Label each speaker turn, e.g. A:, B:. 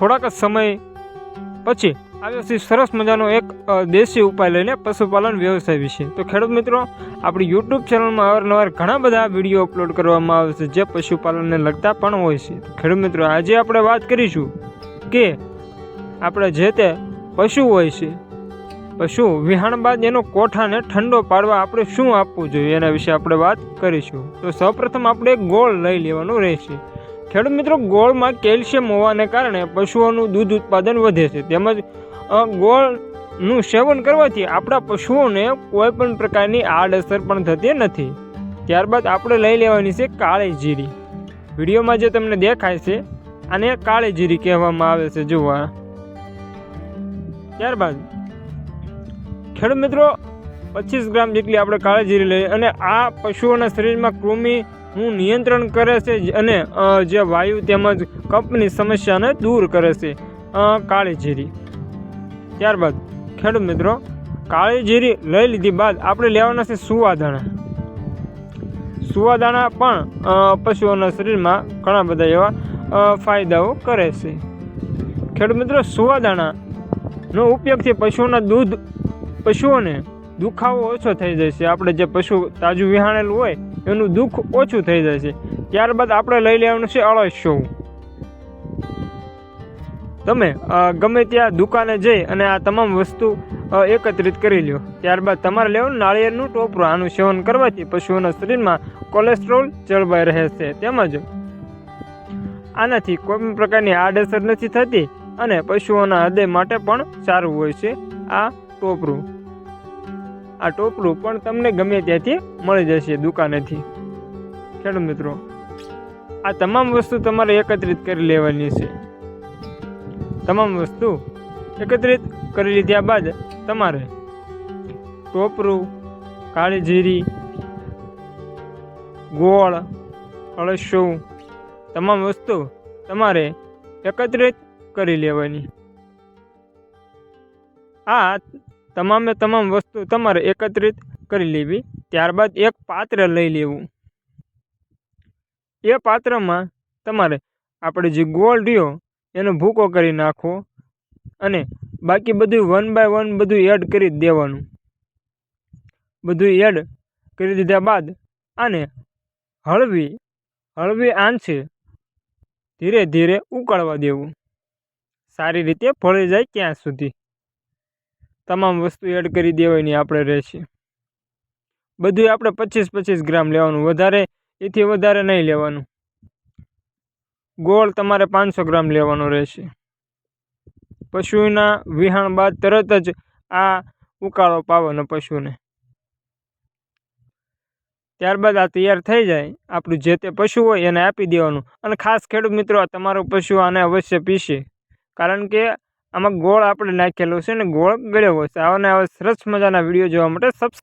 A: થોડાક જ સમય પછી આવ્યો સરસ મજાનો એક દેશી ઉપાય લઈને પશુપાલન વ્યવસાય વિશે. તો ખેડૂત મિત્રો, આપણી યુટ્યુબ ચેનલમાં અવારનવાર ઘણા બધા વીડિયો અપલોડ કરવામાં આવે છે, જે પશુપાલનને લગતા પણ હોય છે. તો ખેડૂત મિત્રો, આજે આપણે વાત કરીશું કે આપણે જે તે પશુ હોય છે, પશુ વિહાણ બાદ એનો કોઠાને ઠંડો પાડવા આપણે શું આપવું જોઈએ એના વિશે આપણે વાત કરીશું. તો સૌપ્રથમ આપણે ગોળ લઈ લેવાનું રહેશે. ખેડૂત મિત્રો, ગોળમાં કેલ્શિયમ હોવાને કારણે પશુઓનું દૂધ ઉત્પાદન વધે છે. તેમજ ગોળનું સેવન કરવાથી આપણા પશુઓને કોઈ પણ પ્રકારની આડઅસર પણ થતી નથી. ત્યારબાદ આપણે લઈ લેવાની છે કાળી જીરી. વિડીયોમાં જે તમને દેખાય છે, આને કાળી જીરી કહેવામાં આવે છે જોવા ત્યારબાદ, ખેડૂત મિત્રો, પચીસ ગ્રામ જેટલી આપણે કાળી જીરી લઈએ અને આ પશુઓના શરીરમાં કૃમિનું નિયંત્રણ કરે છે અને જે વાયુ તેમજ કપની સમસ્યાને દૂર કરે છે. કાળી જીરી ત્યારબાદ, ખેડૂત મિત્રો કાળી જીરી લઈ લીધી બાદ આપણે લેવાના છે સુવાદાણા. સુવાદાણા પણ પશુઓના શરીરમાં ઘણા બધા એવા ફાયદાઓ કરે છે. ખેડૂત મિત્રો, સુવાદાણાનો ઉપયોગથી પશુઓના દૂધ, પશુઓને દુખાવો ઓછો થઈ છે. આપણે જે પશુ તાજું વિહાણેલું હોય, એનું દુઃખ ઓછું થઈ છે. ત્યારબાદ આપણે લઈ લેવાનું છે અળસિયો તમે ગમે ત્યાં દુકાને જઈ અને આ તમામ વસ્તુ એકત્રિત કરી લ્યો. ત્યારબાદ તમારે લેવું નાળિયેરનું ટોપરું. આનું સેવન કરવાથી પશુઓના શરીરમાં કોલેસ્ટ્રોલ જળવાઈ રહે છે. તેમજ આનાથી કોઈ પણ પ્રકારની આડઅસર નથી થતી અને પશુઓના હૃદય માટે પણ સારું હોય છે આ ટોપરું. આ ટોપરું પણ તમને ગમે ત્યાંથી મળી જશે દુકાનેથી. ખેડૂત મિત્રો, આ તમામ વસ્તુ તમારે એકત્રિત કરી લેવાની છે. તમામ વસ્તુ એકત્રિત કરી લીધા બાદ તમારે ટોપરું કાળી જીરી ગોળ અળસું તમામ વસ્તુ તમારે એકત્રિત કરી લેવાની. આ તમામે તમામ વસ્તુ તમારે એકત્રિત કરી લેવી. ત્યારબાદ એક પાત્ર લઈ લેવું. એ પાત્રમાં તમારે આપણે જે ગોળ રહ્યો એનો ભૂકો કરી નાખવો અને બાકી બધું વન બાય વન બધું એડ કરી દેવાનું. બધું એડ કરી દીધા બાદ આને હળવી હળવી આંચે ધીરે ધીરે ઉકળવા દેવું. સારી રીતે ભળી જાય ત્યાં સુધી. તમામ વસ્તુ એડ કરી દેવાની આપણે રહેશે. બધું આપણે પચીસ પચીસ ગ્રામ લેવાનું, વધારે એથી વધારે નહીં લેવાનું. ગોળ તમારે પાંચસો ગ્રામ લેવાનો રહેશે. પશુના વિહાણ બાદ તરત જ આ ઉકાળો પાવાનો પશુને. ત્યારબાદ આ તૈયાર થઈ જાય, આપણું જે તે પશુ હોય એને આપી દેવાનું. અને ખાસ ખેડૂત મિત્રો તમારું પશુ આને અવશ્ય પીશે. કારણ કે આમાં ગોળ આપણે નાખેલો છે ને ગોળ ગળ્યો છે. આવા ને આવા સરસ મજાના વીડિયો જોવા માટે સબસ્ક્રાઈબ